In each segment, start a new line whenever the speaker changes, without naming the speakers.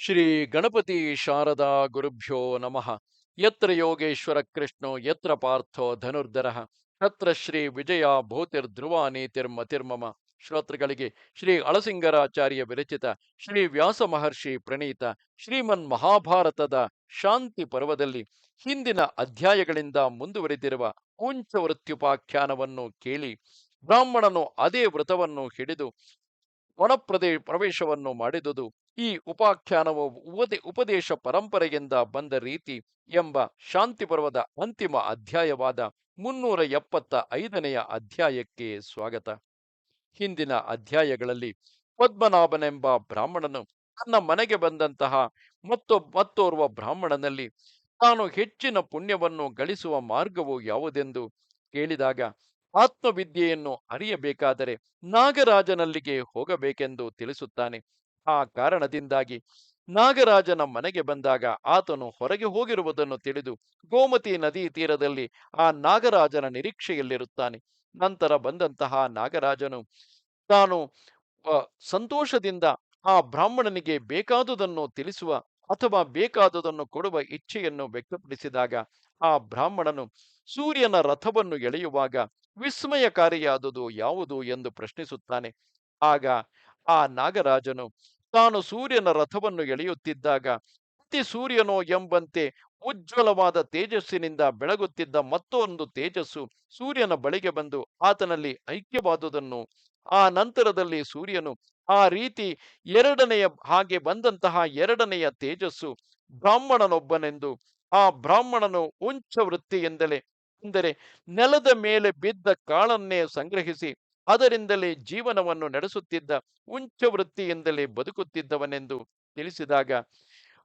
ಶ್ರೀ ಗಣಪತಿ ಶಾರದಾ ಗುರುಭ್ಯೋ ನಮಃ. ಯತ್ರ ಯೋಗೇಶ್ವರ ಕೃಷ್ಣೋ, ಯತ್ರ ಪಾರ್ಥೋ ಧನುರ್ಧರ. ತತ್ರ ಶ್ರೀ ವಿಜಯ ಭೂತಿರ್ಧ್ರುವ ನೀತಿರ್ಮತಿರ್ಮಮ ಶ್ರೋತೃಗಳಿಗೆ ಶ್ರೀ ಅಳಸಿಂಗರಾಚಾರ್ಯ ವಿರಚಿತ ಶ್ರೀ ವ್ಯಾಸ ಮಹರ್ಷಿ ಪ್ರಣೀತ ಶ್ರೀಮನ್ ಮಹಾಭಾರತದ ಶಾಂತಿ ಪರ್ವದಲ್ಲಿ ಹಿಂದಿನ ಅಧ್ಯಾಯಗಳಿಂದ ಮುಂದುವರೆದಿರುವ ವೃತ್ಯುಪಾಖ್ಯಾನವನ್ನು ಕೇಳಿ ಬ್ರಾಹ್ಮಣನು ಅದೇ ವ್ರತವನ್ನು ಹಿಡಿದು ವನಪ್ರದೇ ಪ್ರವೇಶವನ್ನು ಮಾಡಿದುದು ಈ ಉಪಾಖ್ಯಾನವು ಉಪದೆ, ಉಪದೇಶ ಪರಂಪರೆಯಿಂದ ಬಂದ ರೀತಿ ಎಂಬ ಶಾಂತಿ ಪರ್ವದ ಅಂತಿಮ ಅಧ್ಯಾಯವಾದ ಮುನ್ನೂರ ಎಪ್ಪತ್ತ ಐದನೆಯ ಅಧ್ಯಾಯಕ್ಕೆ ಸ್ವಾಗತ. ಹಿಂದಿನ ಅಧ್ಯಾಯಗಳಲ್ಲಿ ಪದ್ಮನಾಭನೆಂಬ ಬ್ರಾಹ್ಮಣನು ತನ್ನ ಮನೆಗೆ ಬಂದಂತಹ ಮತ್ತೊ, ಮತ್ತೋರ್ವ ಬ್ರಾಹ್ಮಣನಲ್ಲಿ ತಾನು ಹೆಚ್ಚಿನ ಪುಣ್ಯವನ್ನು ಗಳಿಸುವ ಮಾರ್ಗವು ಯಾವುದೆಂದು ಕೇಳಿದಾಗ ಆತ್ಮವಿದ್ಯೆಯನ್ನು ಅರಿಯಬೇಕಾದರೆ ನಾಗರಾಜನಲ್ಲಿಗೆ ಹೋಗಬೇಕೆಂದು ತಿಳಿಸುತ್ತಾನೆ. ಆ ಕಾರಣದಿಂದಾಗಿ ನಾಗರಾಜನ ಮನೆಗೆ ಬಂದಾಗ ಆತನು ಹೊರಗೆ ಹೋಗಿರುವುದನ್ನು ತಿಳಿದು ಗೋಮತಿ ನದಿ ತೀರದಲ್ಲಿ ಆ ನಾಗರಾಜನ ನಿರೀಕ್ಷೆಯಲ್ಲಿರುತ್ತಾನೆ. ನಂತರ ಬಂದಂತಹ ನಾಗರಾಜನು ತಾನು ಸಂತೋಷದಿಂದ ಆ ಬ್ರಾಹ್ಮಣನಿಗೆ ಬೇಕಾದುದನ್ನು ತಿಳಿಸುವ ಅಥವಾ ಬೇಕಾದುದನ್ನು ಕೊಡುವ ಇಚ್ಛೆಯನ್ನು ವ್ಯಕ್ತಪಡಿಸಿದಾಗ ಆ ಬ್ರಾಹ್ಮಣನು ಸೂರ್ಯನ ರಥವನ್ನು ಎಳೆಯುವಾಗ ವಿಸ್ಮಯಕಾರಿಯಾದುದು ಯಾವುದು ಎಂದು ಪ್ರಶ್ನಿಸುತ್ತಾನೆ. ಆಗ ಆ ನಾಗರಾಜನು ತಾನು ಸೂರ್ಯನ ರಥವನ್ನು ಎಳೆಯುತ್ತಿದ್ದಾಗ, ಅತಿ ಸೂರ್ಯನೋ ಎಂಬಂತೆ ಉಜ್ವಲವಾದ ತೇಜಸ್ಸಿನಿಂದ ಬೆಳಗುತ್ತಿದ್ದ ಮತ್ತೊಂದು ತೇಜಸ್ಸು ಸೂರ್ಯನ ಬಳಿಗೆ ಬಂದು ಆತನಲ್ಲಿ ಐಕ್ಯವಾದುದನ್ನು. ಆ ನಂತರದಲ್ಲಿ ಸೂರ್ಯನು ಆ ರೀತಿ ಎರಡನೆಯ ಹಾಗೆ ಬಂದಂತಹ ಎರಡನೆಯ ತೇಜಸ್ಸು ಬ್ರಾಹ್ಮಣನೊಬ್ಬನೆಂದು. ಆ ಬ್ರಾಹ್ಮಣನು ಉಂಚ ವೃತ್ತಿಯಿಂದಲೇ ಅಂದರೆ ನೆಲದ ಮೇಲೆ ಬಿದ್ದ ಕಾಳನ್ನೇ ಸಂಗ್ರಹಿಸಿ ಅದರಿಂದಲೇ ಜೀವನವನ್ನು ನಡೆಸುತ್ತಿದ್ದ ಉಂಚ ವೃತ್ತಿಯಿಂದಲೇ ಬದುಕುತ್ತಿದ್ದವನೆಂದು ತಿಳಿಸಿದಾಗ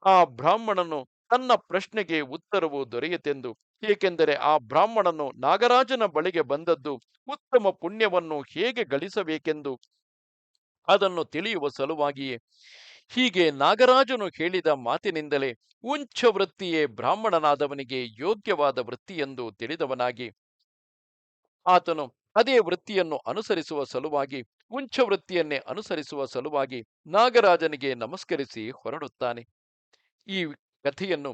ಆ ಬ್ರಾಹ್ಮಣನು ತನ್ನ ಪ್ರಶ್ನೆಗೆ ಉತ್ತರವು ದೊರೆಯಿತೆಂದು, ಏಕೆಂದರೆ ಆ ಬ್ರಾಹ್ಮಣನು ನಾಗರಾಜನ ಬಳಿಗೆ ಬಂದದ್ದು ಉತ್ತಮ ಪುಣ್ಯವನ್ನು ಹೇಗೆ ಗಳಿಸಬೇಕೆಂದು ಅದನ್ನು ತಿಳಿಯುವ ಸಲುವಾಗಿಯೇ. ಹೀಗೆ ನಾಗರಾಜನು ಹೇಳಿದ ಮಾತಿನಿಂದಲೇ ಉಂಚ ವೃತ್ತಿಯೇ ಬ್ರಾಹ್ಮಣನಾದವನಿಗೆ ಯೋಗ್ಯವಾದ ವೃತ್ತಿಯೆಂದು ತಿಳಿದವನಾಗಿ. ಆತನು ಅದೇ ವೃತ್ತಿಯನ್ನು ಅನುಸರಿಸುವ ಸಲುವಾಗಿ ಉಂಚ ವೃತ್ತಿಯನ್ನೇ ಅನುಸರಿಸುವ ಸಲುವಾಗಿ ನಾಗರಾಜನಿಗೆ ನಮಸ್ಕರಿಸಿ ಹೊರಡುತ್ತಾನೆ. ಈ ಕಥೆಯನ್ನು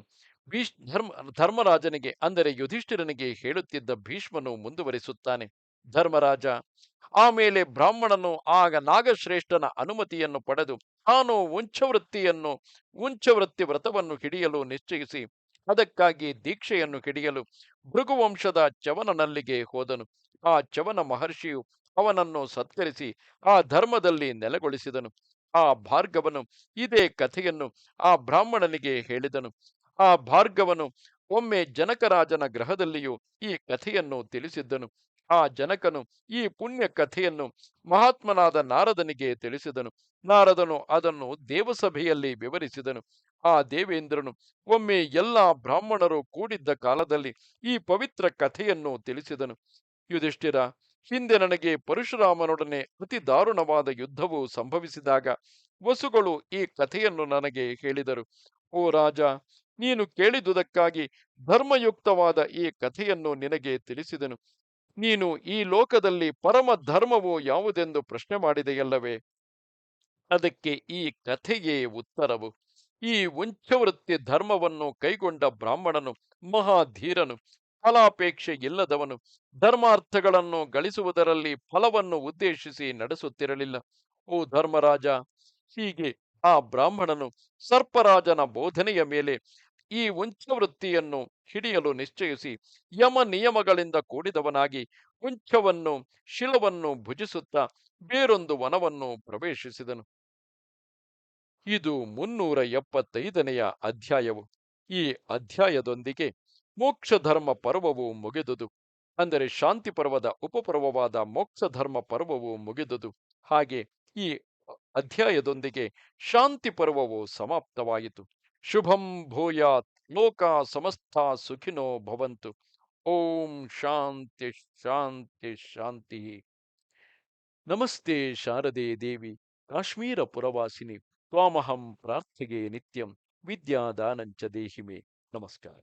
ಭೀಷ್ ಧರ್ಮ, ಧರ್ಮರಾಜನಿಗೆ, ಅಂದರೆ ಯುಧಿಷ್ಠಿರನಿಗೆ ಹೇಳುತ್ತಿದ್ದ ಭೀಷ್ಮನು ಮುಂದುವರಿಸುತ್ತಾನೆ. ಧರ್ಮರಾಜ ಆಮೇಲೆ ಬ್ರಾಹ್ಮಣನು ಆಗ ನಾಗಶ್ರೇಷ್ಠನ ಅನುಮತಿಯನ್ನು ಪಡೆದು, ತಾನು ಉಂಚವೃತ್ತಿಯನ್ನು, ಉಂಚವೃತ್ತಿ ವ್ರತವನ್ನು ಹಿಡಿಯಲು ನಿಶ್ಚಯಿಸಿ ಅದಕ್ಕಾಗಿ ದೀಕ್ಷೆಯನ್ನು ಹಿಡಿಯಲು ಭೃಗುವಂಶದ ಚವನನಲ್ಲಿಗೆ ಹೋದನು. ಆ ಚವನ ಮಹರ್ಷಿಯು ಅವನನ್ನು ಸತ್ಕರಿಸಿ ಆ ಧರ್ಮದಲ್ಲಿ ನೆಲೆಗೊಳಿಸಿದನು. ಆ ಭಾರ್ಗವನು ಇದೇ ಕಥೆಯನ್ನು ಆ ಬ್ರಾಹ್ಮಣನಿಗೆ ಹೇಳಿದನು. ಆ ಭಾರ್ಗವನು ಒಮ್ಮೆ ಜನಕರಾಜನ ಗ್ರಹದಲ್ಲಿಯೂ ಈ ಕಥೆಯನ್ನು ತಿಳಿಸಿದ್ದನು. ಆ ಜನಕನು ಈ ಪುಣ್ಯ ಕಥೆಯನ್ನು ಮಹಾತ್ಮನಾದ ನಾರದನಿಗೆ ತಿಳಿಸಿದನು. ನಾರದನು ಅದನ್ನು ದೇವಸಭೆಯಲ್ಲಿ ವಿವರಿಸಿದನು. ಆ ದೇವೇಂದ್ರನು ಒಮ್ಮೆ ಎಲ್ಲ ಬ್ರಾಹ್ಮಣರು ಕೂಡಿದ್ದ ಕಾಲದಲ್ಲಿ ಈ ಪವಿತ್ರ ಕಥೆಯನ್ನು ತಿಳಿಸಿದನು. ಯುಧಿಷ್ಠಿರ, ಹಿಂದೆ ನನಗೆ ಪರಶುರಾಮನೊಡನೆ ಅತಿ ದಾರುಣವಾದ ಯುದ್ಧವು ಸಂಭವಿಸಿದಾಗ ವಸುಗಳು ಈ ಕಥೆಯನ್ನು ನನಗೆ ಹೇಳಿದರು. ಓ ರಾಜ, ನೀನು ಕೇಳಿದುದಕ್ಕಾಗಿ ಧರ್ಮಯುಕ್ತವಾದ ಈ ಕಥೆಯನ್ನು ನಿನಗೆ ತಿಳಿಸಿದನು. ನೀನು ಈ ಲೋಕದಲ್ಲಿ ಪರಮ ಧರ್ಮವು ಯಾವುದೆಂದು ಪ್ರಶ್ನೆ ಮಾಡಿದೆಯಲ್ಲವೇ? ಅದಕ್ಕೆ ಈ ಕಥೆಯೇ ಉತ್ತರವು. ಈ ಉಂಚವೃತ್ತಿ ಧರ್ಮವನ್ನು ಕೈಗೊಂಡ ಬ್ರಾಹ್ಮಣನು, ಮಹಾಧೀರನು, ಫಲಾಪೇಕ್ಷೆ ಇಲ್ಲದವನು, ಧರ್ಮಾರ್ಥಗಳನ್ನು ಗಳಿಸುವುದರಲ್ಲಿ ಫಲವನ್ನು ಉದ್ದೇಶಿಸಿ ನಡೆಸುತ್ತಿರಲಿಲ್ಲ. ಓ ಧರ್ಮರಾಜ, ಹೀಗೆ ಆ ಬ್ರಾಹ್ಮಣನು ಸರ್ಪರಾಜನ ಬೋಧನೆಯ ಮೇಲೆ ಈ ಉಂಚವೃತ್ತಿಯನ್ನು ಹಿಡಿಯಲು ನಿಶ್ಚಯಿಸಿ ಯಮ ನಿಯಮಗಳಿಂದ ಕೂಡಿದವನಾಗಿ ಉಂಚವನ್ನು ಶಿಲವನ್ನು ಭುಜಿಸುತ್ತಾ ಬೇರೊಂದು ವನವನ್ನು ಪ್ರವೇಶಿಸಿದನು. ಇದು ಮುನ್ನೂರ ಎಪ್ಪತ್ತೈದನೆಯ ಅಧ್ಯಾಯವು. ಈ ಅಧ್ಯಾಯದೊಂದಿಗೆ ಮೋಕ್ಷ ಧರ್ಮ ಪರ್ವವು ಮುಗಿದುದು. ಅಂದರೆ ಶಾಂತಿ ಪರ್ವದ ಉಪಪರ್ವವಾದ ಮೋಕ್ಷ ಧರ್ಮ ಪರ್ವವು ಮುಗಿದುದು. ಹಾಗೆ ಈ ಅಧ್ಯಾಯದೊಂದಿಗೆ ಶಾಂತಿ ಪರ್ವವು ಸಮಾಪ್ತವಾಯಿತು. ಶುಭಂ ಭೂಯಾತ್ ಲೋಕ ಸಮಸ್ತ ಸುಖಿನೋ ಭವಂತು ಓಂ ಶಾಂತಿ ಶಾಂತಿ ಶಾಂತಿ ನಮಸ್ತೆ ಶಾರದೆ ದೇವಿ ಕಾಶ್ಮೀರ ಪುರವಾಸಿನಿ ತ್ವಾಮಹಂ ಪ್ರಾರ್ಥಿಗೆ ನಿತ್ಯಂ ವಿದ್ಯಾದಾನಂಚ ದೇಹಿಮೆ ನಮಸ್ಕಾರ